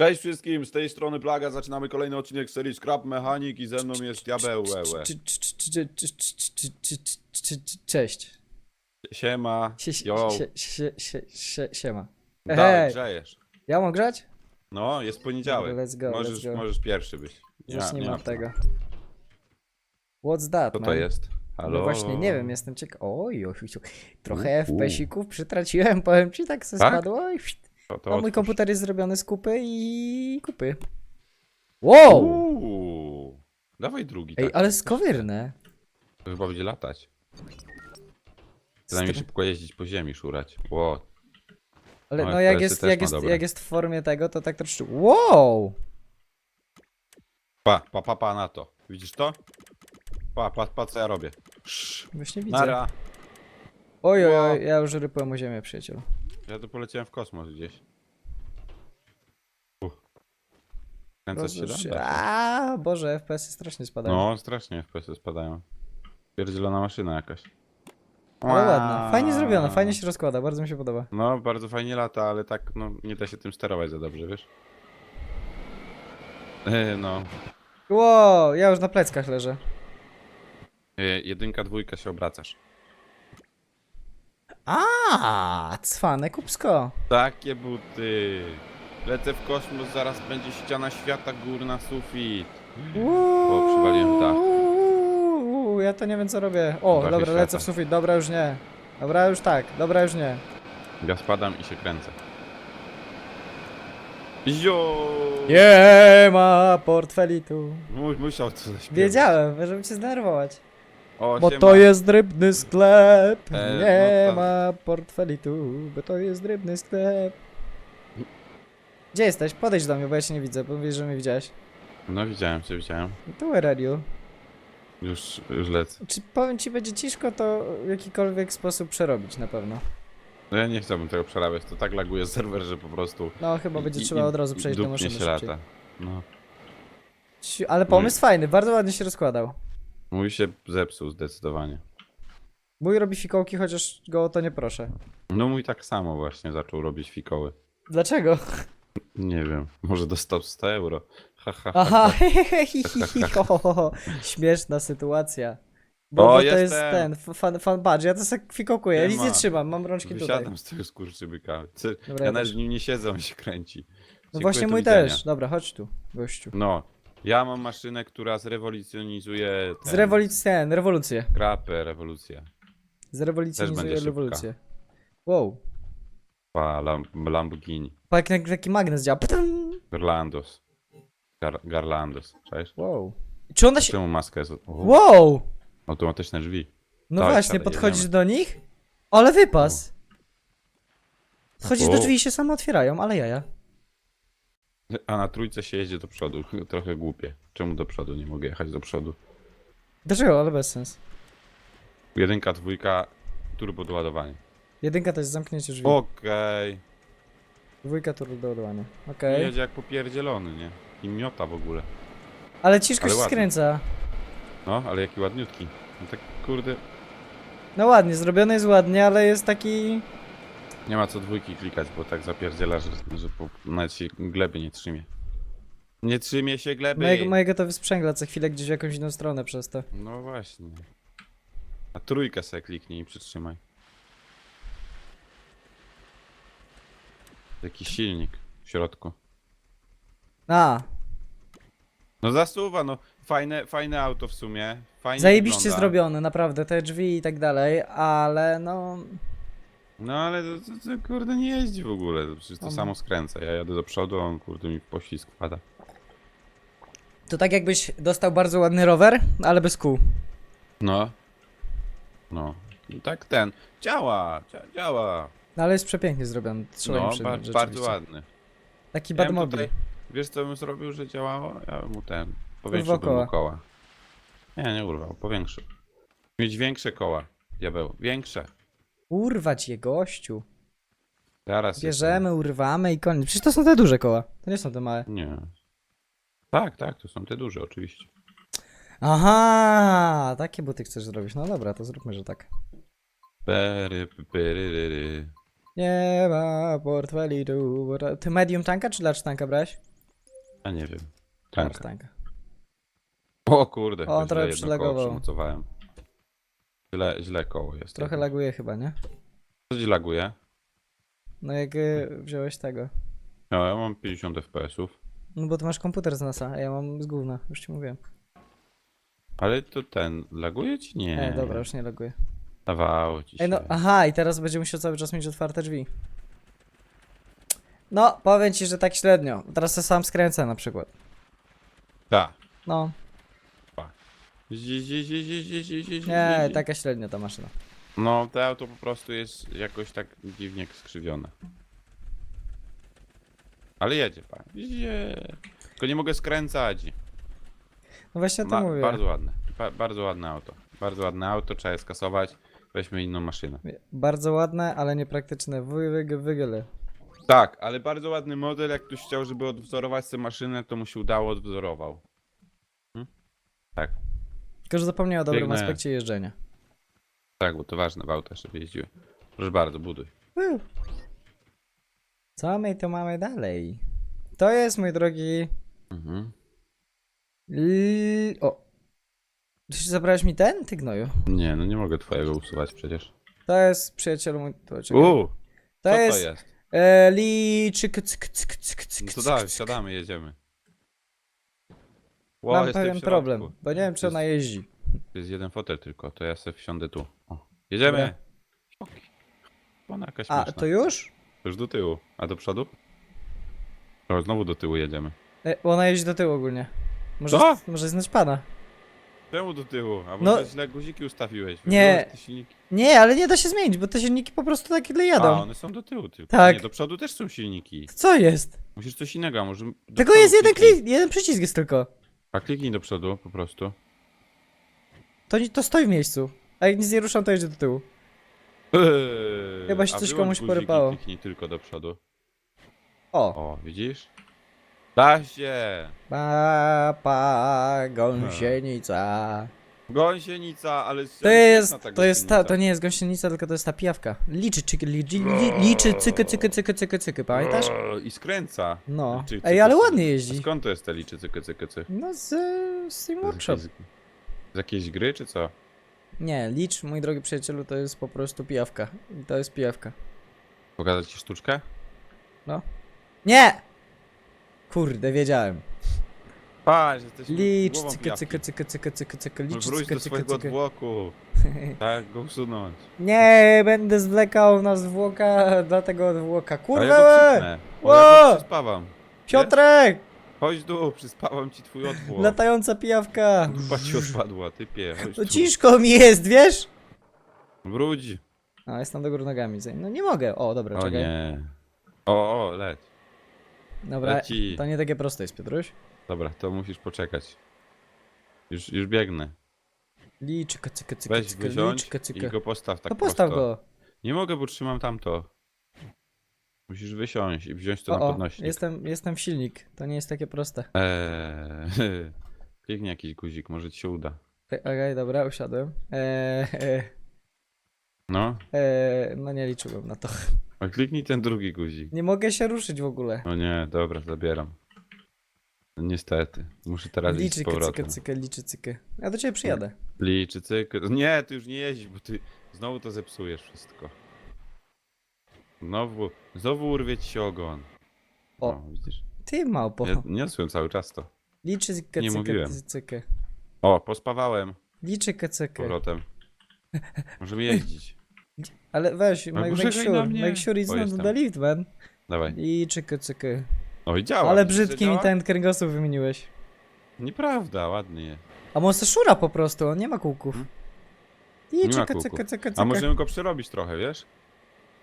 Cześć wszystkim, z tej strony Plaga, zaczynamy kolejny odcinek serii Scrap Mechanic i ze mną jest Diabełełe. Cześć. Siema, yo, Siema. dalej Hej, grzejesz. ja mam grać? No, jest poniedziałek, let's go, możesz, let's go. możesz pierwszy być. Już nie mam tego. What's that, Co to man? jest? Halo? No właśnie, nie wiem, jestem ciekaw. Oj, oj, oj, oj. trochę U. FPS-ików przytraciłem, powiem ci, tak se Tak? spadło to, to A mój otwórz. komputer jest zrobiony z kupy i kupy. Wow! Uuu, dawaj drugi, Ej, tak. ale skowyrne. To chyba będzie latać. Str- szybko jeździć po ziemi, szurać. Ło, Ale No, no jak FPS-y jest, też jak ma jest, dobre. jak jest w formie tego, to tak troszeczkę... Wow! pa, pa, pa, pa na to. Widzisz to? Pa, pa, pa co ja robię. Sz, Właśnie widzę. nara. Oj, oj, Wow. oj, ja już rypłem o ziemię, przyjacielu. Ja tu poleciałem w kosmos gdzieś. Uch. Kręcać się da? A, Boże, FPS-y strasznie spadają. No, strasznie FPS-y spadają. Pierdzielona maszyna jakaś. Ale ładna. Fajnie zrobiona, fajnie się rozkłada, bardzo mi się podoba. No, bardzo fajnie lata, ale tak, no, nie da się tym sterować za dobrze, wiesz? E, no. Wow, ja już na pleckach leżę. E, jedynka, dwójka się obracasz. A, cwane kupsko. Takie buty. Lecę w kosmos, zaraz będzie ściana świata, górna sufit. O, przywaliłem. Uuu, Ja to nie wiem co robię. O, dobra, świata. lecę w sufit, dobra już nie. Dobra już tak, dobra już nie. Ja spadam i się kręcę. Jo! Nie ma portfelitu. Mu- Musiał to zaśpiewać. Wiedziałem, żeby cię zdenerwować. O, Bo siema. to jest rybny sklep. E, Nie no tak. ma portfelitu, bo to jest rybny sklep. Gdzie jesteś? Podejdź do mnie, bo ja cię nie widzę, bo mówisz, że mnie widziałeś. No widziałem cię, widziałem. To where are you? Już, już lecę. Czy powiem ci, będzie ciężko to w jakikolwiek sposób przerobić na pewno. No ja nie chciałbym tego przerabiać, to tak laguje serwer, że po prostu... No chyba będzie i- trzeba i- od razu i przejść do dupnie maszyny się szybciej. lata. No. Ci- Ale pomysł fajny, bardzo ładnie się rozkładał. Mój się zepsuł zdecydowanie. Mój robi fikołki, chociaż go o to nie proszę. No mój tak samo właśnie zaczął robić fikoły. Dlaczego? Nie wiem, może dostał 100 euro. Ha, ha, ha. Aha, ho, ho, ho, ho. śmieszna sytuacja. Bo, O, bo to jest jestem. ten, fan, fan badge, ja to sobie fikołkuję, ja nic nie Siema. trzymam, mam rączki tutaj. Wysiadam z tego skurczybyka. Dobra, ja ja nawet też. w nim nie siedzę, on się kręci. No Dziękuję, właśnie do mój widzenia. też. Dobra, chodź tu, gościu. No, ja mam maszynę, która zrewolucjonizuje ten... Zrewolucję, ten, rewolucję. Krapę, rewolucja. Zrewolucjonizuje będzie szybka. rewolucję. Wow. Pa, Lam Lamborghini. Tak jak taki magnes działa. Ptum. Garlandos. Gar Garlandos, cześć? Wow. Czy ona się... Czemu maska jest... Wow! Automatyczne drzwi. No Tak, właśnie, siadaj, podchodzisz jedziemy. do nich? Ale wypas! Wchodzisz do drzwi i się same otwierają, ale jaja. A na trójce się jedzie do przodu. Trochę głupie. Czemu do przodu? Nie mogę jechać do przodu. Dlaczego? Ale bez sens. Jedynka, dwójka, turbo doładowanie. Jedynka to jest zamknięcie drzwi. Okej. Dwójka to doładowanie. Okej. Jedzie jak popierdzielony, nie? I miota w ogóle. Ale ciężko Ale się ładnie. skręca. No, ale jaki ładniutki. No tak kurde. No ładnie, zrobione jest ładnie, ale jest taki... Nie ma co dwójki klikać, bo tak zapierdziela, że, że po, nawet się gleby nie trzymie. Nie trzymie się gleby! Mojego, mojego to wysprzęgla co chwilę gdzieś w jakąś inną stronę przez to. No właśnie. A trójkę sobie kliknij i przytrzymaj. Taki silnik w środku. A, No zasuwa, no. Fajne, fajne auto w sumie. Fajnie zajebiście wygląda. zrobione, naprawdę, te drzwi i tak dalej, ale no... No ale to, to, to kurde nie jeździ w ogóle. To przecież to samo skręca. Ja jadę do przodu, a on kurde mi w poślizg wpada. To tak jakbyś dostał bardzo ładny rower, ale bez kół. No. No. I tak ten. Działa, dzia- działa. No ale jest przepięknie zrobiony, trzeba No, im ba przyznać, bardzo rzeczywiście. ładny. Taki Ja bad bym mobile. tutaj- Wiesz co bym zrobił, że działało? Ja bym mu ten. Powiększyłbym koła. mu koła. Nie, nie urwał, powiększył. Mieć większe koła, diabeł. Większe. Urwać je, gościu. Zaraz. Bierzemy, urwamy i koniec. Przecież to są te duże koła, to nie są te małe. jestem- Nie. Tak, tak, to są te duże, oczywiście. Aha, takie buty chcesz zrobić. No dobra, to zróbmy, że tak. Pery, pery, ry, ry. Nie ma portfeli tu. Ty medium tanka czy large tanka brałeś? Ja nie wiem. Large Tanka. tanka. O kurde, O, źle trochę jedno koło przylagował. przymocowałem. Źle, źle koło jest. Trochę jedno. laguje chyba, nie? Co ci laguje? No jak y, wziąłeś tego. No, ja mam 50 FPS-ów. No bo ty masz komputer z NASA, a ja mam z gówna, już ci mówiłem. Ale to ten, laguje ci? Nie. Nie, dobra, już nie laguje. Dawało ci się. Ej, no, aha, i teraz będzie musiał cały czas mieć otwarte drzwi. No, powiem ci, że tak średnio. Teraz se sam skręcę na przykład. Tak. No, Zi, zi, zi, zi, zi, zi, zi, zi, nie, zi. taka średnia ta maszyna. No, to auto po prostu jest jakoś tak dziwnie skrzywione. Ale jedzie pan. Jedzie. Tylko nie mogę skręcać. No właśnie to Ma, mówię. bardzo ładne. Ba, bardzo ładne auto. Bardzo ładne auto, trzeba je skasować. Weźmy inną maszynę. Bardzo ładne, ale niepraktyczne. Wyg, wygyle. Tak, ale bardzo ładny model. Jak ktoś chciał, żeby odwzorować tę maszynę, to mu się udało, odwzorował. Hmm? Tak, Tylko, że zapomniał o dobrym Biegnę. aspekcie jeżdżenia. tak, bo to ważne w autach, żeby jeździły. Proszę bardzo, buduj. Co my tu mamy dalej? To jest, mój drogi... Mhm. L... O! Ty się zabrałeś mi ten? Ty gnoju. Nie, no nie mogę twojego usuwać przecież. To jest przyjacielu mój... To, czekaj. Uuu, to co jest... to jest? E, cyk, cyk, No to dawaj, wsiadamy, jedziemy. Ło, Mam jestem w pewien środku. problem, bo nie wiem czy ona jeździ. To jest jeden fotel tylko, to ja sobie wsiądę tu. O, jedziemy! Ona jakaś A, to już? Już do tyłu. A do przodu? O, znowu do tyłu jedziemy. E, ona jeździ do tyłu ogólnie. Może, Co? może znać pana. Czemu do tyłu? A No- może źle guziki ustawiłeś? Nie. Wybrałeś te silniki. Nie, ale nie da się zmienić, bo te silniki po prostu tak ile jadą. A, one są do tyłu tylko. Tak. Nie, do przodu też są silniki. Co jest? Musisz coś innego, a może... do Tylko przodu jest jeden kliknij. klik, jeden przycisk jest tylko. A kliknij do przodu po prostu. To, to stoi w miejscu. A jak nic nie ruszam, to jedzie do tyłu. Eee, Chyba się a coś wyłącz komuś guziki, porypało. Kliknij tylko do przodu. O! O, widzisz? Da się! Pa, pa, gąsienica. Gąsienica, ale... To jest, to jest ta, to nie jest gąsienica, tylko to jest ta pijawka. Liczy, czyky, liczy, li, liczy, cyky, cyky, cyky, cyky, cyky, pamiętasz? I skręca. No. Liczy, Ej, cyky, ale ładnie jeździ. skąd to jest te liczy, cyky, cyky, cyky? No z, z Steam Z Workshop. jakiejś, z jakiejś gry, czy co? Nie, licz, mój drogi przyjacielu, to jest po prostu pijawka. I To jest pijawka. Pokazać ci sztuczkę? Nie! Kurde, wiedziałem. Patrz, jesteś Licz, głową cyky, cyky, cyky, cyky, cyky, licz, Wróć cyky, do swojego cyky. odwłoku. Tak, go usunąć. Nie, będę zwlekał na zwłoka dla tego odwłoka. Kurwa! ja go przypnę. O, ja Ło! go przyspawam. Piotrek! Chodź tu, przyspawam ci twój odwłok. Latająca pijawka! Dupa ci odpadła, typie. Chodź No tu. ciężko mi jest, wiesz? Wróć. A, jestem do góry nogami. No nie mogę. O, dobra, O czekaj. nie. O, o, leć. Dobra, Leci. to nie takie proste jest, Piotruś. Dobra, to musisz poczekać. Już, już biegnę. Liczyka, cyka, cyka, Weź cyka, i cyka. go postaw tak To postaw prosto. go. Nie mogę, bo trzymam tamto. Musisz wysiąść i wziąć to na o, podnośnik. jestem, jestem w silnik. To nie jest takie proste. Eee, kliknij jakiś guzik, może ci się uda. Okej, okay, dobra, usiadłem. Eee, e, No, e, no nie liczyłem na to. a kliknij ten drugi guzik. Nie mogę się ruszyć w ogóle. O nie, dobra, zabieram. No, Niestety, muszę teraz iść z Liczy, cykę, powrotem. cykę, liczy, cykę. Ja do ciebie przyjadę. Liczy cykl. Nie, ty już nie jeździsz, bo ty znowu to zepsujesz wszystko. Znowu, znowu urwie ci się ogon. O. O, widzisz? Ty małpo. Ja niosłem cały czas to. Liczy, cykę, Nie cykę, mówiłem. cykę. O, pospawałem Liczy, z cykę. powrotem. Możemy jeździć. Ale weź, No, make, make na sure, mnie. make sure it's O, not jestem. the lift, man. Dawaj. Liczy, cykę. O, i działa. Ale widzisz, że brzydki mi działa? ten kręgosłup wymieniłeś. Nieprawda, ładny jest. A może szura po prostu, on nie ma kółków. Hmm? I Nie ma cyka, kółków. cyka, cyka, A możemy go przerobić trochę, wiesz?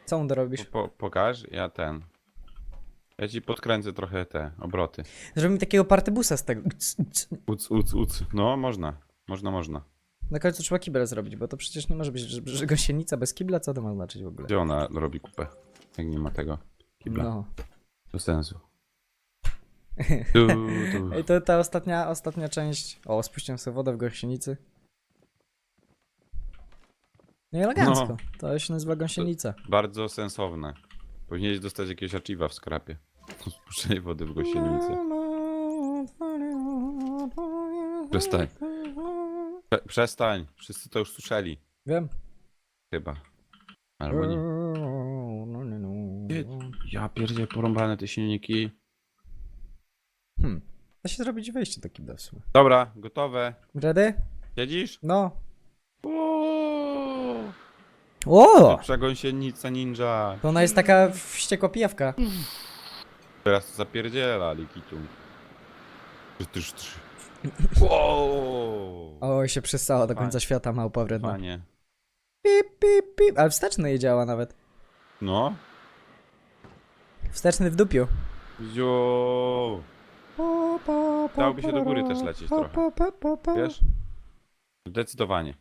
Co on Po, robisz? po, pokaż, ja ten. Ja ci podkręcę trochę te obroty. Zrobimy mi takiego partybusa z tego. Uc, uc, uc. No, można. Można, można. Na końcu trzeba kibel zrobić, bo to przecież nie może być, że, że gąsienica bez kibla, co to ma znaczyć w ogóle? Gdzie ona robi kupę? Jak nie ma tego kibla. No. Do sensu. Ej, to ta ostatnia, ostatnia część. O, spuściłem sobie wodę w gąsienicy. No i elegancko. To się nazywa gąsienica. Bardzo sensowne. Powinieneś dostać jakiegoś achieve'a w skrapie. Spuszczenie wody w gościenicy. Przestań. Prze przestań. Wszyscy to już słyszeli. Wiem. Chyba. Albo nie. Ja pierdzie porąbane te silniki. Da się zrobić wejście do kibla w sumie. Dobra, gotowe. Ready? Siedzisz? No. Uuu. O! Przegąsienica ninja. To ona jest taka wściekopijawka. Teraz to zapierdziela, likitu. Trzy, trzy, trzy. Wow. Oj, się przystała do końca Fajnie. świata małpa wredna. Panie. Pip, pip, pip. Ale wsteczny nie działa nawet. No. Wsteczny w dupiu. Ziu. Dałoby się do góry też lecieć trochę. Wiesz? Zdecydowanie.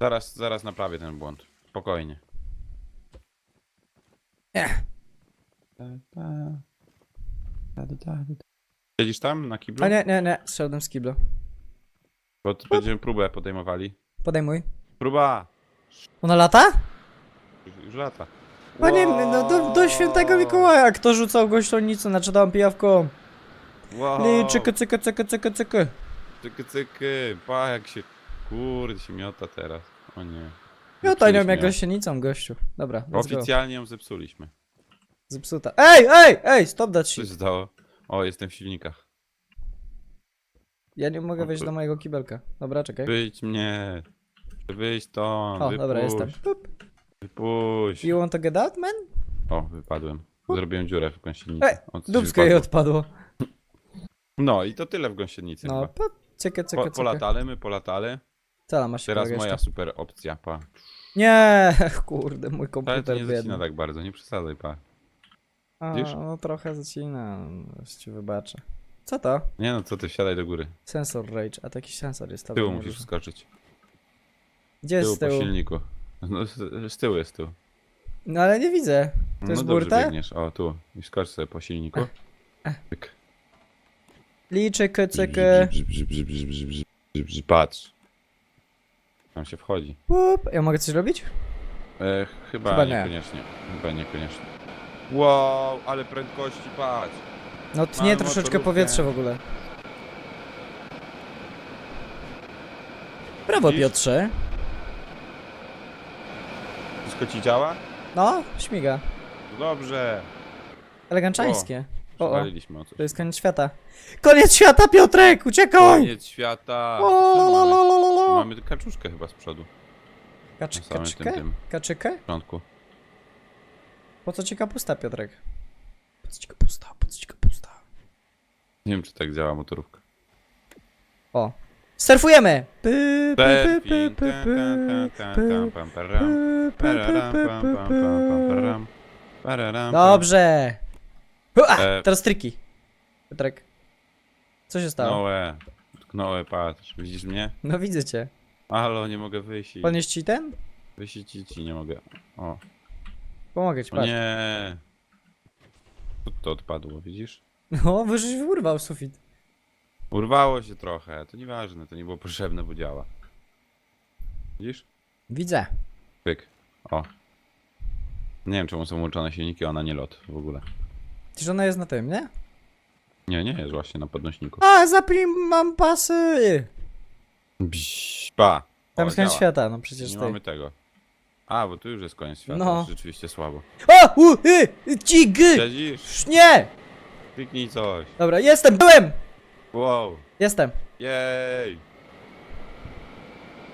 Zaraz, zaraz naprawię ten błąd. Spokojnie. Ech. Siedzisz tam na kiblu? A nie, nie, nie. Zszedłem z kibla. Bo tu będziemy próbę podejmowali. Podejmuj. Próba! Ona lata? Już, już lata. Panie, no do, do świętego Mikołaja. Kto rzucał gościonicę? Znaczy dam pijawką. Wow. Li, cyky, cyky, cyky, cyky, cyky. Cyky, cyky. Pa, jak się... Kurde, się miota teraz. O nie. Wiem Zepsuliśmy jak ją. gościenicą, gościu. Dobra. Oficjalnie ją zepsuliśmy. Zepsuta. Ej, ej, ej, stop that Co shit. się stało? O, jestem w silnikach. Ja nie mogę wejść do mojego kibelka. Dobra, czekaj. Wyjdź mnie. Wyjdź to. O, wypuść, dobra, jestem. Pup. Wypuść. You want to get out, man? O, wypadłem. Zrobiłem dziurę w gąsienicy. Ej, Dubsko jej odpadło. No i to tyle w gąsienicy No, chyba. pup. Cykę, cykę, Po, cykę. polatali, my polatali. Cala masz się Teraz moja super opcja, pa. Nie, kurde, mój Ale to komputer nie zacina tak bardzo, nie przesadzaj, pa. A, widzisz? no trochę zacina, już ci wybaczę. Co to? Nie no, co ty, wsiadaj do góry. Sensor rage, a to jakiś sensor jest. Z tyłu nie musisz wiem. wskoczyć. Gdzie tyłu jest z po tyłu? silniku. No, z, z tyłu jest tył. No ale nie widzę. To no jest dobrze burta? biegniesz. O, tu. I skocz sobie po silniku. Pyk. Brz, brz, Patrz. Tam się wchodzi. Pup. Ja mogę coś robić? E, chyba, Chyba nie. niekoniecznie. Chyba niekoniecznie. Wow, ale prędkości, patrz. No tnie troszeczkę motorówkę. powietrze w ogóle. Brawo Widzisz? Piotrze. Wszystko ci działa? No, śmiga. No dobrze. Eleganczańskie. O, o, Przywaliliśmy o coś. to jest koniec świata. Koniec świata, Piotrek! Uciekaj! Koniec świata. O, Co mamy? la. Mamy kaczuszkę chyba z przodu. Kaczy, Na samym tym, kaczykę? tym Kaczykę? początku. Po co ci kapusta, Piotrek? Po co ci kapusta? Po co ci kapusta? Nie wiem, czy tak działa motorówka. O. Surfujemy! Py, py, py, py, py, py. Dobrze! Hua! E. Teraz triki. Piotrek. Co się stało? Tknąłem. Tknąłem, patrz. Widzisz mnie? No widzę cię. Halo, nie mogę wyjść. Podnieść ci ten? Wyjść ci, nie mogę. O, Pomogę ci, o patrz. nie. Tu To odpadło, widzisz? No, wyżeś urwał sufit. Urwało się trochę. To nieważne, to nie było potrzebne, bo działa. Widzisz? Widzę. Pyk. O. Nie wiem, czemu są łączone silniki, ona nie lot w ogóle. Przecież ona jest na tym, nie? Nie, nie jest właśnie na podnośniku. A, zapnij, mam pasy! Bś, pa. Tam O, jest koniec działa. świata, no przecież Nie ty. mamy tego. A, bo tu już jest koniec świata. No. No. Rzeczywiście słabo. O! U! Y! Cig! Siedzisz? Sz- Nie! Kliknij coś. Dobra, jestem, byłem! Wow. Jestem. Jej.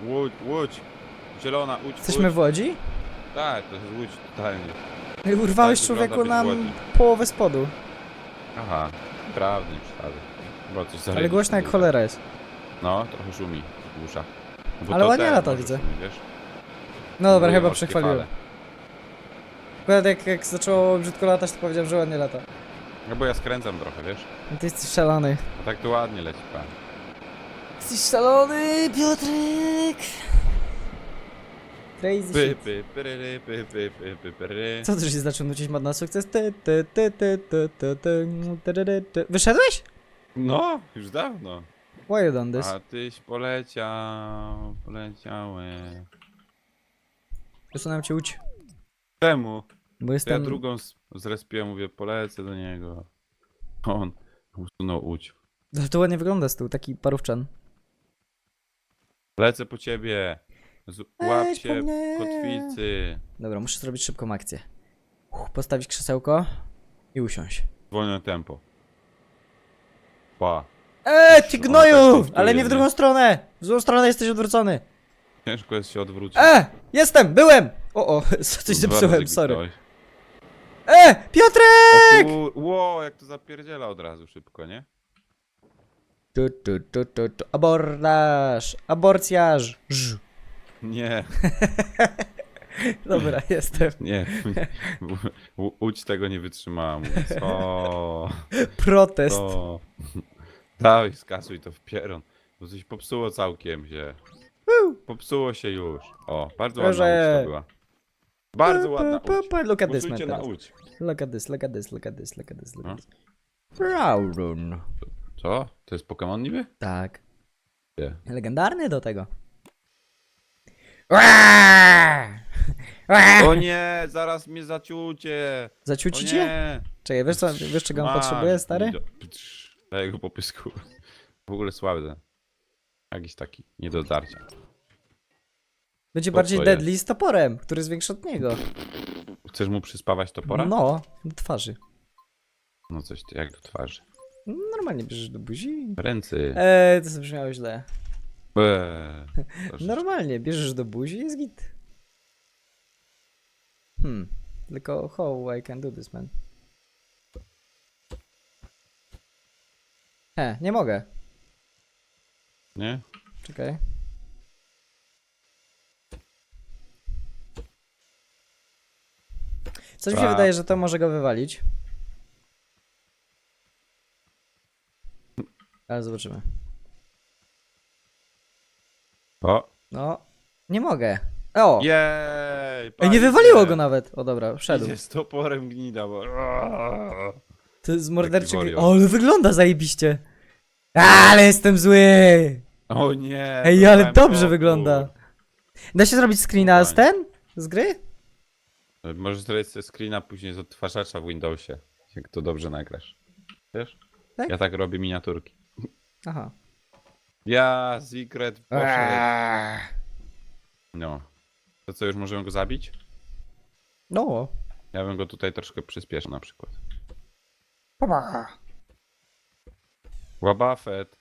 Łódź, łódź. Zielona, łódź, Jesteśmy łódź. w Łodzi? Tak, to jest łódź totalnie. I Urwałeś Tak człowieku wygląda być w nam Łodzi. połowę spodu. Aha. Prawda, nie przesadzę. Bo coś Ale zalecieć głośno jak dużo. cholera jest. No, trochę szumi w uszach. Bo Ale ładnie ten lata, może widzę. szumi, wiesz? No dobra, Były chyba morskie przechwaliłem. fale. Akurat jak, jak zaczęło brzydko latać, to powiedziałem, że ładnie lata. No bo ja skręcam trochę, wiesz? No Ty jesteś szalony. A tak to ładnie leci pan. Jesteś szalony, Piotrek! Crazy Co to się znaczy nucić ma na sukces? Ty, ty, ty, ty, ty, ty, ty, ty. Wyszedłeś? No, już dawno. Why you done this? A tyś poleciał, poleciały. Przesunąłem cię uć. Czemu? Bo ja drugą zrespiłem, mówię, polecę do niego. On usunął łódź. Ale to ładnie wygląda z tyłu, taki parówczan. Lecę po ciebie. Z, Ej, łap się wspomnę. kotwicy. Dobra, muszę zrobić szybką akcję. Uch, postawić krzesełko i usiąść. Wolne tempo. Pa. Eee, ty gnoju! tak punktuje, Ale nie w nie? drugą stronę! W złą stronę jesteś odwrócony. Ciężko jest się odwrócić. E! Jestem! Byłem! O, o, coś Dwa zepsułem, sorry. kliknąłeś. E! Piotrek! O kur... Ło, jak to zapierdziela od razu szybko, nie? Tu, tu, tu, tu, tu. Abordaż! Aborcjarz! Ż. Nie, Dobra, jestem. nie. U- Łódź tego nie wytrzymała. Mówię, co? Protest. To... Dawaj, skasuj to w pieron. Bo coś popsuło całkiem się. Popsuło się już. O, bardzo ładna Proszę. łódź to była. Bardzo ładna pa, łódź. pa, Look at this, man. Głosujcie na teraz. łódź. Look at this, look at this, look at this, look at this, look No. at this. Rowrun. Co? To jest Pokémon niby? Tak. Nie. Legendarny do tego. O nie, zaraz mnie zaciucie. O Zaciuci cię? nie. Czekaj, wiesz, co, wiesz czego on Masz, potrzebuje, stary? Lido. Ptrz, Daj go po pysku. W ogóle słaby ten. Jakiś taki, nie do darcia. Będzie Po bardziej co deadly z toporem, który jest większy od niego. Chcesz mu przyspawać topora? No, do twarzy. No coś ty, jak do twarzy. Normalnie bierzesz do buzi. Ręcy. Eee, to zabrzmiało źle. Eee. Normalnie, bierzesz do buzi i jest git. Hmm. Tylko how I can do this, man. He, nie mogę. Nie? Czekaj. Coś mi się wydaje, że to może go wywalić. Ale zobaczymy. O. No, nie mogę. O! Jej! Ej, nie wywaliło go nawet. O dobra, wszedł. Idzie z toporem gnida, bo... To jest morderczy. Taki O, ale wygląda zajebiście. Ale jestem zły! O nie! Ej, ale dobrze topór. wygląda. Da się zrobić screena z ten? Z gry? Możesz zrobić sobie screena później z odtwarzacza w Windowsie, jak to dobrze nagrasz. Wiesz? Tak? Ja tak robię miniaturki. Aha. Ja, Secret. Eee. No. To co, już możemy go zabić? No. Ja bym go tutaj troszkę przyspieszył na przykład. Łabuffet.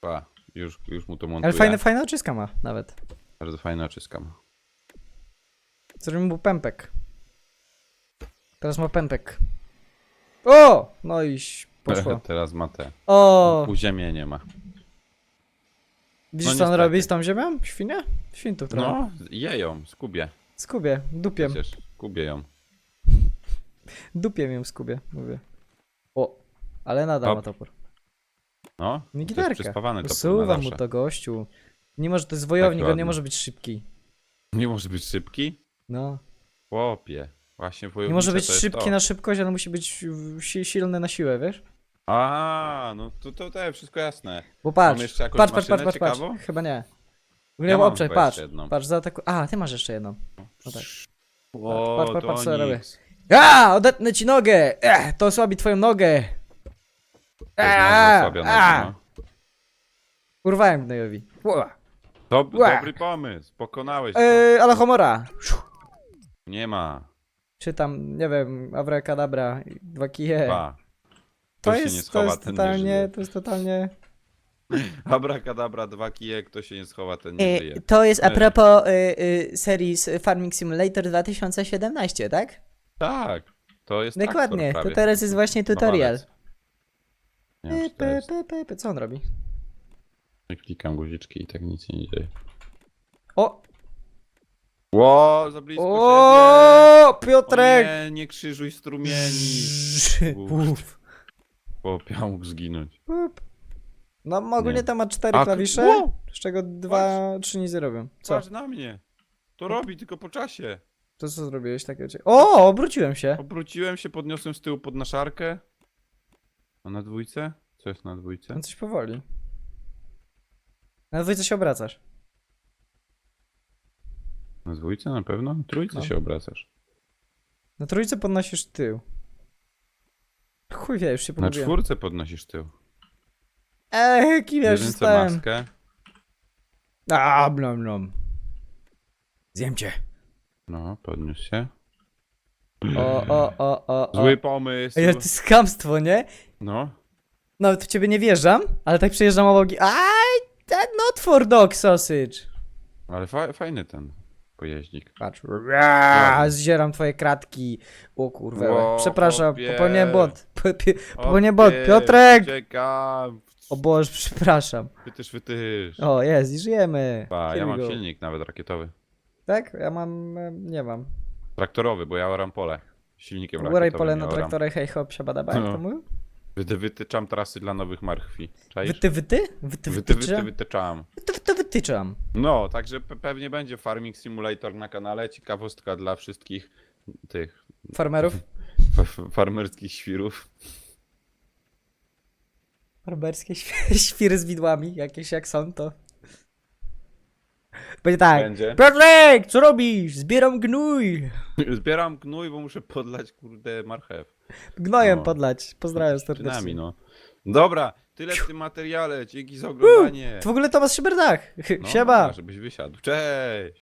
Pa, już, już mu to montuję. Ale fajne, fajne oczyska ma nawet. Bardzo fajne oczyska ma. Zrobimy mu pępek. Teraz ma pępek. O! No i ś- poszło. Teraz ma te. O! Uziemienie ma. Widzisz no co on niestety. robi z tą ziemią? Świnia? Świntów trochę. No, je ją, skubie. Dupiem. Przecież, skubie ją. Dupiem ją skubie, mówię. O! Ale nadal Hop. ma topór. No, Nie to jest gitarka. przyspawany topór na Usuwam mu to gościu. Nie może, to jest wojownik, on nie może być szybki. Nie może być szybki? No. Chłopie. Właśnie Nie może być to jest szybki to. na szybkość, ale musi być w- si silny na siłę, wiesz? A, no to to, to wszystko jasne. Bo patrz, jeszcze jakąś patrz, patrz, patrz, maszynę patrz, patrz. ciekawą? Chyba nie. Ja ogóle mam obczaj, chyba patrz, jeszcze jedną. patrz, zaatakuj. A, ty masz jeszcze jedną. No tak. O, Patrz, patrz, patrz, co ja robię. A, odetnę ci nogę! Ech, to osłabi twoją nogę! To jest A, nazwa słabiona, a. no. Urwałem gnojowi. Dob Ła. dobry pomysł, pokonałeś go. Eee, ale homora! Nie ma. Czy tam, nie wiem, abracadabra, dwa kije. Pa. To Kto się jest, nie to schowa, jest ten nie totalnie, żyje. to jest totalnie... Abracadabra, dwa kije, kto się nie schowa, ten nie żyje. E, to jest a Ej. propos y, y, serii z Farming Simulator 2017, tak? Tak, to jest Dokładnie, to teraz jest właśnie tutorial. Nie wiem, Pe, to pe, jest. pe. Co on robi? Klikam guziczki i tak nic się nie dzieje. O! Ło, za blisko siebie! O, O Piotrek! nie, nie krzyżuj strumieni. Uf. Mógł zginąć. Up. No ogólnie Nie. to ma cztery A, klawisze, wow! z czego dwa, trzy nic nie robią. Co? Patrz na mnie. To robi tylko po czasie. To co zrobiłeś takiego? cie- O, obróciłem się. Obróciłem się, podniosłem z tyłu pod naszarkę. A na dwójce? Co jest na dwójce? On coś powoli. Na dwójce się obracasz. Na dwójce na pewno? Na trójce No. się obracasz. Na trójce podnosisz tył. Chuj wie, już się Na czwórce podnosisz tył. Ej, kim ja już jedynce stałem? maskę. A, blom, blom. Zjem cię. No, podniósł się. O, o, o, o, o. Zły pomysł. Ej, ale to jest chamstwo, nie? No. Nawet w ciebie nie wjeżdżam, ale tak przejeżdżam obok i... Aj, that not for dog sausage. Ale fa fajny ten pojeździk. Patrz. Raa, Zdzieram twoje kratki. O kurwa. Ło, Przepraszam, chłopie. popełniłem błąd. Po- pi- Popełniłem błąd. Piotrek! Uciekam. O Boże, przepraszam. Wytysz, wytysz. O, jest i żyjemy. Pa, Here ja we mam go. silnik nawet rakietowy. Tak? Ja mam... e, nie mam. Traktorowy, bo ja oram pole. Silnikiem Góraj rakietowym pole na oram. traktorach, hej hop, siabadaba, jak No. to mówił? Wyty, wytyczam trasy dla nowych marchwi. Czaisz? Wyty, wyty? Wyty, Wyty, wyty, wytyczam? wytyczam. Wyty, wyty, wytyczam. No, także pe pewnie będzie Farming Simulator na kanale. Ciekawostka dla wszystkich tych Farmerów? fa- farmerskich świrów. Farmerskie świ- świry z widłami, jakieś jak są, to... Będzie tak. Będzie. Piotrek, co robisz? Zbieram gnój. Zbieram gnój, bo muszę podlać, kurde, marchew. Gnojem No. podlać. Pozdrawiam serdecznie. no. Dobra, tyle w tym materiale. Dzięki za oglądanie. W ogóle Tomasz Szyberdach. No, Siema. Żebyś wysiadł. Cześć!